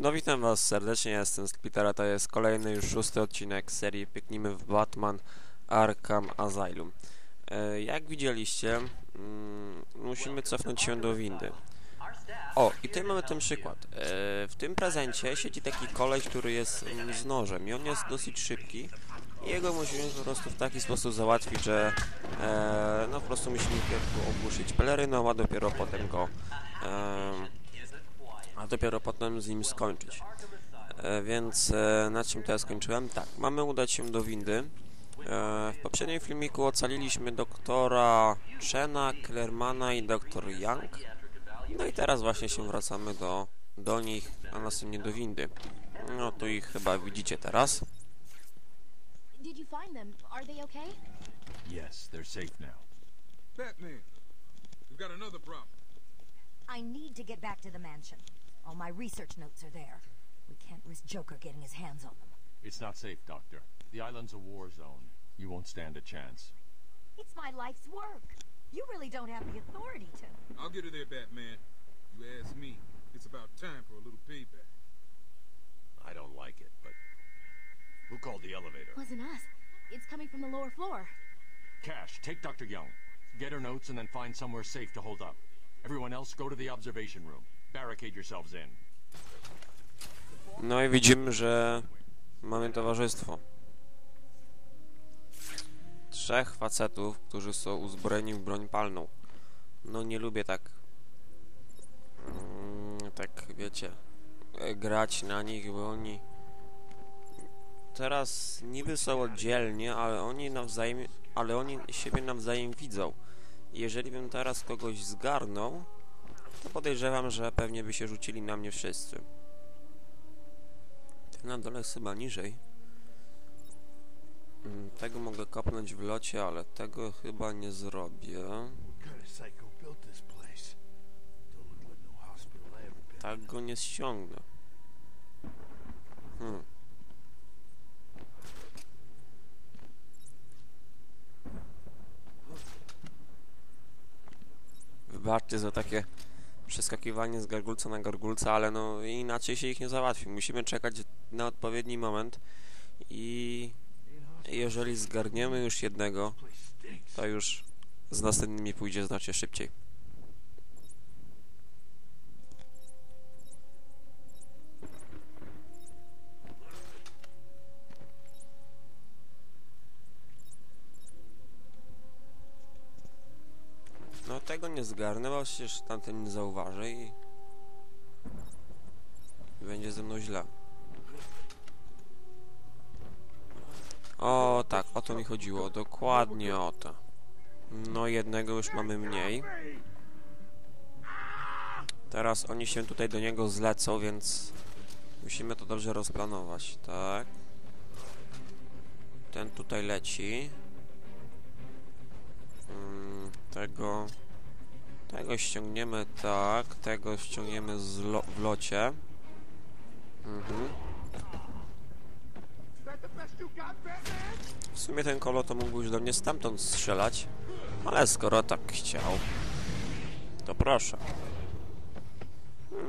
No witam was serdecznie, ja jestem Splitera, to jest kolejny już szósty odcinek serii Pyknijmy w Batman Arkham Asylum. E, jak widzieliście, mm, musimy cofnąć się do windy. O, i tutaj mamy ten przykład. E, w tym prezencie siedzi taki koleś, który jest mm, z nożem i on jest dosyć szybki. I jego musimy po prostu w taki sposób załatwić, że e, no po prostu musimy pierw ogłuszyć peleryną, a dopiero potem go e, a dopiero potem z nim skończyć. E, więc e, na czym teraz skończyłem? Tak, mamy udać się do windy. E, w poprzednim filmiku ocaliliśmy doktora Chena, Klermana i doktor Young. No i teraz właśnie się wracamy do, do nich, a następnie do windy. No tu ich chyba widzicie teraz. Did you find them? Are they okay? Yes, they're safe now. Batman, we've got another problem. I need to get back to the mansion. All my research notes are there. We can't risk Joker getting his hands on them. It's not safe, Doctor. The island's a war zone. You won't stand a chance. It's my life's work. You really don't have the authority to. I'll get her there, Batman. You ask me. It's about time for a little payback. I don't like it, but... Who called the elevator? It Wasn't us. It's coming from the lower floor. Cash, take Dr. Young. Get her notes and then find somewhere safe to hold up. Everyone else, go to the observation room. No i widzimy, że mamy towarzystwo. Trzech facetów, którzy są uzbrojeni w broń palną. No nie lubię tak... Mm, tak, wiecie... Grać na nich, bo oni... Teraz niby są oddzielnie, ale oni nawzajem... Ale oni siebie nawzajem widzą. Jeżeli bym teraz kogoś zgarnął, podejrzewam, że pewnie by się rzucili na mnie wszyscy. Ten na dole jest chyba niżej. Mm, Tego mogę kopnąć w locie, ale tego chyba nie zrobię. Tak go nie ściągnę. Hmm. Wybaczcie za takie przeskakiwanie z gargulca na gargulca, ale no inaczej się ich nie załatwi. Musimy czekać na odpowiedni moment i jeżeli zgarniemy już jednego, to już z następnymi pójdzie znacznie szybciej. Tego nie zgarnę, bo przecież tamten nie zauważy i... i będzie ze mną źle. O tak, o to mi chodziło, dokładnie o to. No jednego już mamy mniej. Teraz oni się tutaj do niego zlecą, więc musimy to dobrze rozplanować, tak. Ten tutaj leci. Mm, tego... Tego ściągniemy tak, tego ściągniemy z lo w locie. Mhm. W sumie ten kolo to mógł już do mnie stamtąd strzelać, ale skoro tak chciał, to proszę.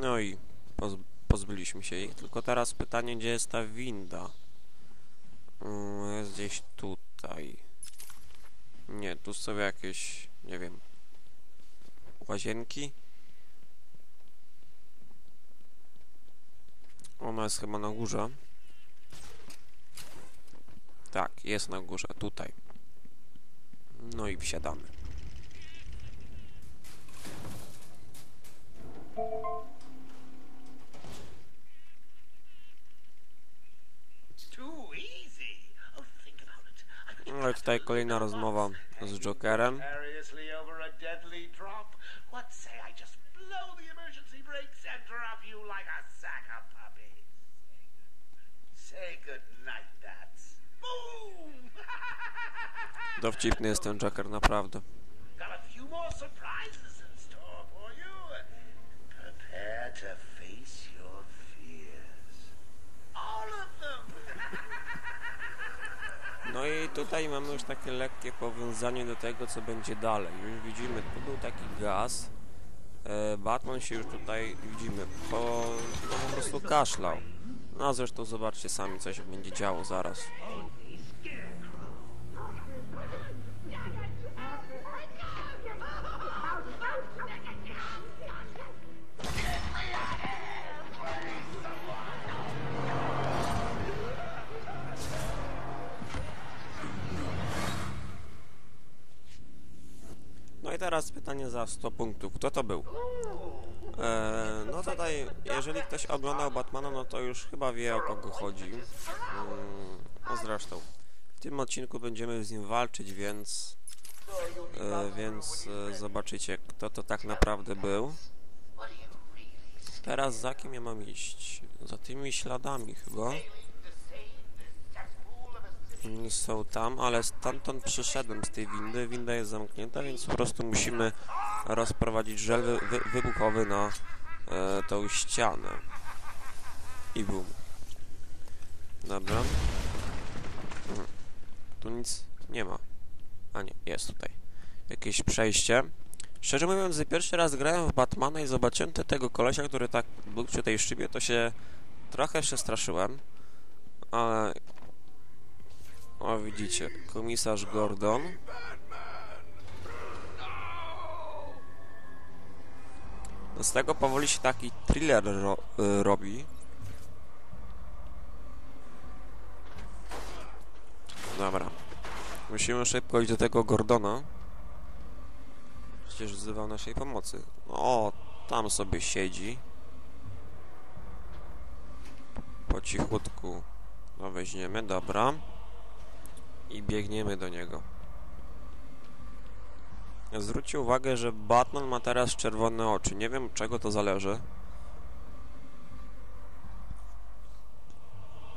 No i poz pozbyliśmy się ich, tylko teraz pytanie, gdzie jest ta winda? Mm, Jest gdzieś tutaj. Nie, tu są jakieś, nie wiem, łazienki. Ona jest chyba na górze. Tak, jest na górze, tutaj. No i wsiadamy. Oh, No i tutaj kolejna rozmowa z Jokerem. What say I just blow the emergency brakes and drop you like a sack of puppies? Say good night, Bats. Boom! Dowcipny jest ten Joker, naprawdę. Got a few more surprises in store for you. Prepare to face your fears. All of them. No i tutaj mamy już takie lekkie powiązanie do tego, co będzie dalej. Już widzimy, tu był gaz, E, Batman się już tutaj, widzimy, po, po prostu kaszlał. No a zresztą zobaczcie sami, co się będzie działo zaraz. Teraz pytanie za 100 punktów. Kto to był? Eee, no tutaj, jeżeli ktoś oglądał Batmana, no to już chyba wie o kogo chodzi. Mm, no zresztą, w tym odcinku będziemy z nim walczyć, więc... E, więc e, zobaczycie, kto to tak naprawdę był. Teraz za kim ja mam iść? Za tymi śladami chyba. Są tam, ale stamtąd przyszedłem z tej windy. Winda jest zamknięta, więc po prostu musimy rozprowadzić żel wy wybuchowy na e, tą ścianę. I bum. Dobra. Mhm. Tu nic nie ma. A nie, jest tutaj. Jakieś przejście. Szczerze mówiąc, gdy pierwszy raz grałem w Batmana i zobaczyłem te, tego kolesia, który tak był przy tej szybie, to się trochę przestraszyłem. Ale o, widzicie, komisarz Gordon. No z tego powoli się taki thriller ro y, robi. Dobra. Musimy szybko iść do tego Gordona. Przecież wzywał naszej pomocy. O, tam sobie siedzi. Po cichutku. No weźmiemy, dobra i biegniemy do niego. Zwróćcie uwagę, że Batman ma teraz czerwone oczy. Nie wiem, czego to zależy.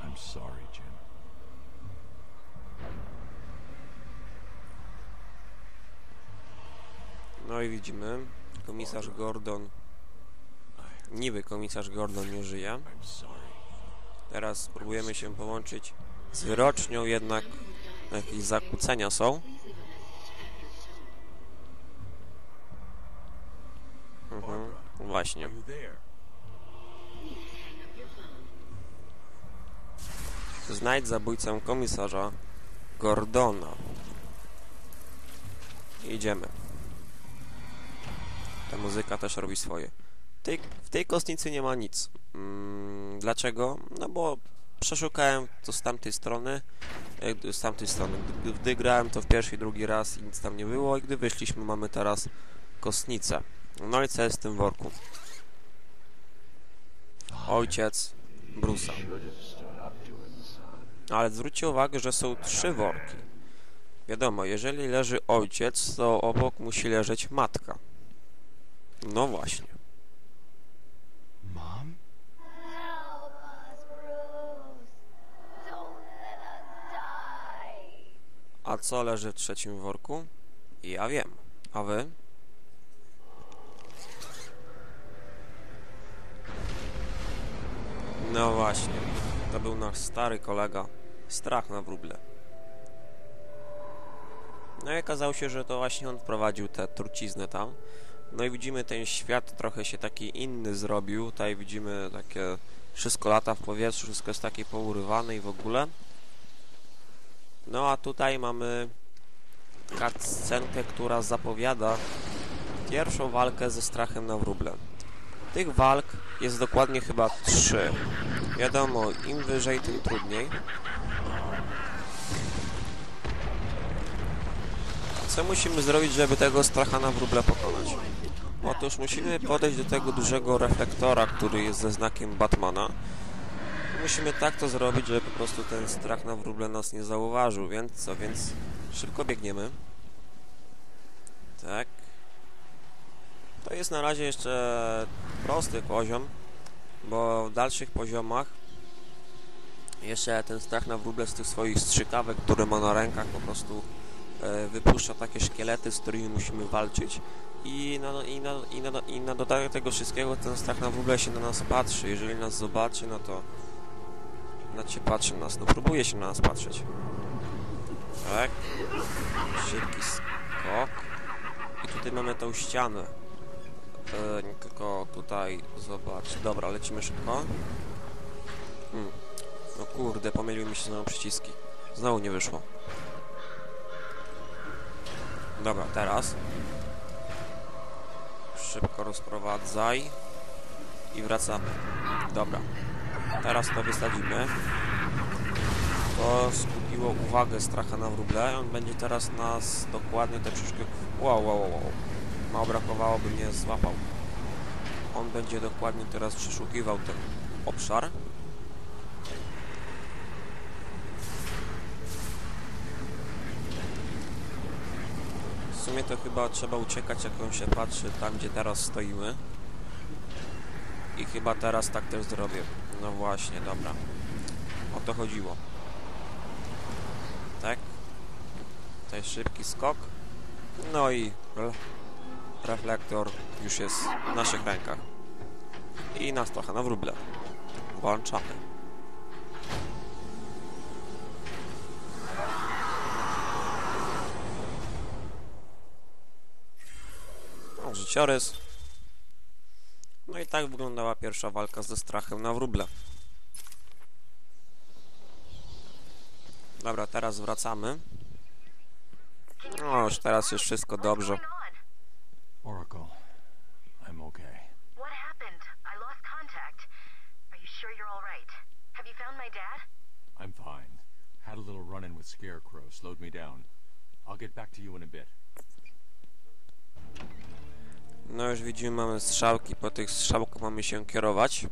I'm sorry, Jim. No i widzimy, komisarz Gordon, niby komisarz Gordon nie żyje. Teraz spróbujemy się połączyć z wyrocznią, jednak jakieś zakłócenia są. Mhm, właśnie. Znajdź zabójcę komisarza Gordona. Idziemy. Ta muzyka też robi swoje. Tej, w tej kostnicy nie ma nic. Mm, dlaczego? No bo przeszukałem to z tamtej strony. e, Z tamtej strony. Gdy, gdy grałem to w pierwszy i drugi raz i nic tam nie było. I gdy wyszliśmy mamy teraz kostnicę. No i co jest w tym worku? Ojciec Brusa. Ale zwróćcie uwagę, że są trzy worki. Wiadomo, jeżeli leży ojciec, to obok musi leżeć matka. No właśnie. Co leży w trzecim worku? Ja wiem. A wy? No właśnie. To był nasz stary kolega. Strach na wróble. No i okazało się, że to właśnie on wprowadził tę truciznę tam. No i widzimy, ten świat trochę się taki inny zrobił. Tutaj widzimy takie... Wszystko lata w powietrzu, wszystko jest takie pourywane i w ogóle. No a tutaj mamy cutscenkę, która zapowiada pierwszą walkę ze strachem na wróble. Tych walk jest dokładnie chyba trzy. Wiadomo, im wyżej, tym trudniej. Co musimy zrobić, żeby tego stracha na wróble pokonać? Otóż musimy podejść do tego dużego reflektora, który jest ze znakiem Batmana. Musimy tak to zrobić, żeby po prostu ten strach na wróble nas nie zauważył, więc co, więc szybko biegniemy. Tak. To jest na razie jeszcze prosty poziom, bo w dalszych poziomach jeszcze ten strach na wróble z tych swoich strzykawek, które ma na rękach po prostu e, wypuszcza takie szkielety, z którymi musimy walczyć i na, i, na, i, na, i na dodatek tego wszystkiego ten strach na wróble się na nas patrzy. Jeżeli nas zobaczy, no to znaczy patrzy na nas, no próbuje się na nas patrzeć. Tak. Szybki skok. I tutaj mamy tą ścianę. E, tylko tutaj zobacz. Dobra, lecimy szybko. Hmm. No kurde, pomyliły mi się znowu przyciski. Znowu nie wyszło. Dobra, teraz. Szybko rozprowadzaj. I wracamy. Dobra. Teraz to wysadzimy. To skupiło uwagę stracha na wróble. On będzie teraz nas dokładnie te przeszkody... Wow, wow, wow, wow. Mało brakowało, by mnie złapał. On będzie dokładnie teraz przeszukiwał ten obszar. W sumie to chyba trzeba uciekać, jak on się patrzy tam, gdzie teraz stoimy. I chyba teraz tak też zrobię. No właśnie, dobra. O to chodziło. Tak. Tutaj szybki skok. No i re reflektor już jest w naszych rękach. I nas trochę na wróble. Włączamy. O, życiorys. I tak wyglądała pierwsza walka ze strachem na wróble. Dobra, teraz wracamy. No, już teraz jest wszystko dobrze. Oracle, I'm okay. What happened? I lost contact. Are you sure you're all right? Have you found my dad? I'm fine. Had a little run in with Scarecrow, slowed me down. I'll get back to you in a bit. No już widzimy, mamy strzałki, po tych strzałkach mamy się kierować.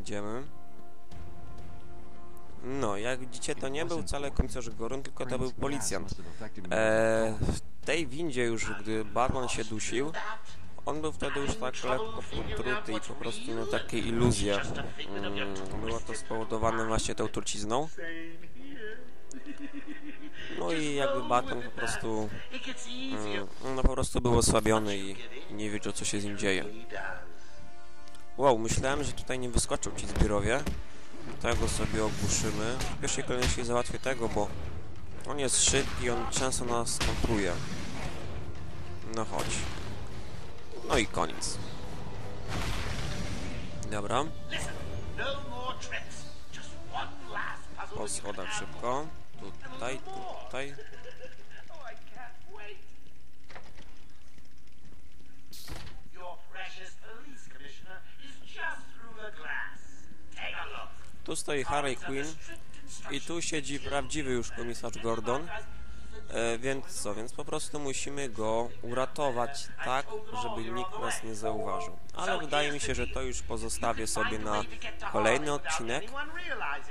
Idziemy. No, jak widzicie, to nie był wcale komisarz Gorun, tylko to był policjant. Eee, w tej windzie już, gdy Batman się dusił, on był wtedy już tak lekko potruty i po prostu miał takie iluzje. Mm, było to spowodowane właśnie tą trucizną. Jakby Batman po prostu... Mm, no po prostu był osłabiony i nie wiedział, co się z nim dzieje. Wow, myślałem, że tutaj nie wyskoczą ci zbiorowie. Tego sobie ogłuszymy. W pierwszej kolejności załatwię tego, bo on jest szybki, on często nas kontruje. No chodź. No i koniec. Dobra, po schodach szybko. Tutaj, tutaj. Tu stoi Harley Quinn i tu siedzi prawdziwy już komisarz Gordon. E, więc co, więc po prostu musimy go uratować tak, żeby nikt nas nie zauważył. Ale wydaje mi się, że to już pozostawię sobie na kolejny odcinek,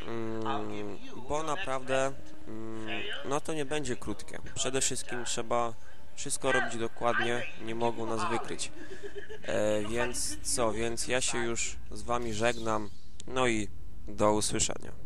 mm, bo naprawdę mm, no to nie będzie krótkie. Przede wszystkim trzeba wszystko robić dokładnie, nie mogą nas wykryć. E, więc co, więc ja się już z wami żegnam, no i do usłyszenia.